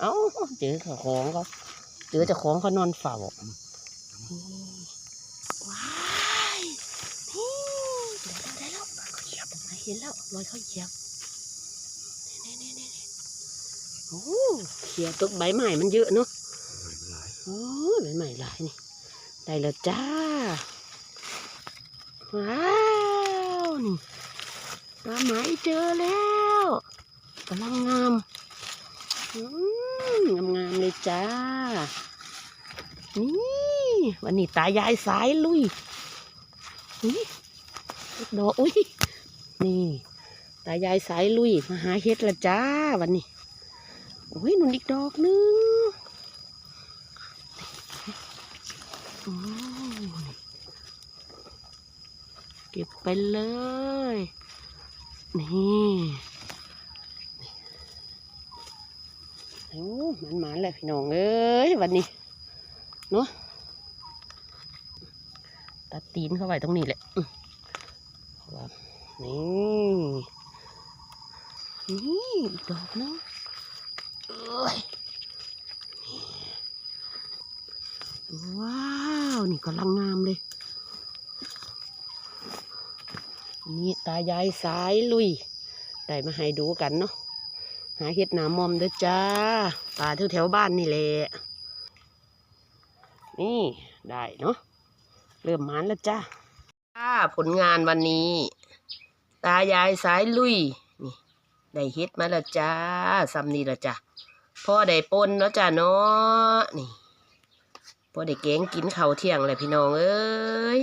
เอ้าเจอของเขาเจอเจ้าของเขานอนเฝ้าว้ายนี่ได้แล้วได้แล้วเขาเหยียบเห็นแล้วรอยเขาเหยียบนี่นี่นี่นี่โอ้เขียตัวใบใหม่มันเยอะเนาะโอ้ใบใหม่หลายนี่ได้แล้วจ้าว้าวนี่ปลาไหมเจอแล้วกำลังงาามเลยจ้า นี่วันนี้ตายายสายลุยอุ้ยดอกอุ้ยนี่ตายายสายลุยมาหาเห็ดละจ้าวันนี้โอ้ยนุ่นอีกดอกหนึงเก็บไปเลย นี่ โอ้มันหมานๆเลยพี่น้องเอ้ยวันนี้เนาะตัดตีนเข้าไว้ตรงนี้แหละนี่นี่อีกดอกนึงเอ้ยนี่ว้าวนี่กำลังงามเลย นี่ตายายสายลุย ได้มาให้ดูกันเนาะ หาเห็ดหนามอมเด้อจ้าป่าแถวๆบ้านนี่แหละ นี่ได้เนาะ เริ่มมันแล้วจ้าจ้าผลงานวันนี้ ตายายสายลุย นี่ ได้เฮ็ดมาแล้วจ้าซ้ำนี่ละจ้ะพ่อได้ปนเนาะจ้าเนาะ นี่พ่อได้แกงกินข้าวเที่ยงเลยพี่น้องเอ้ย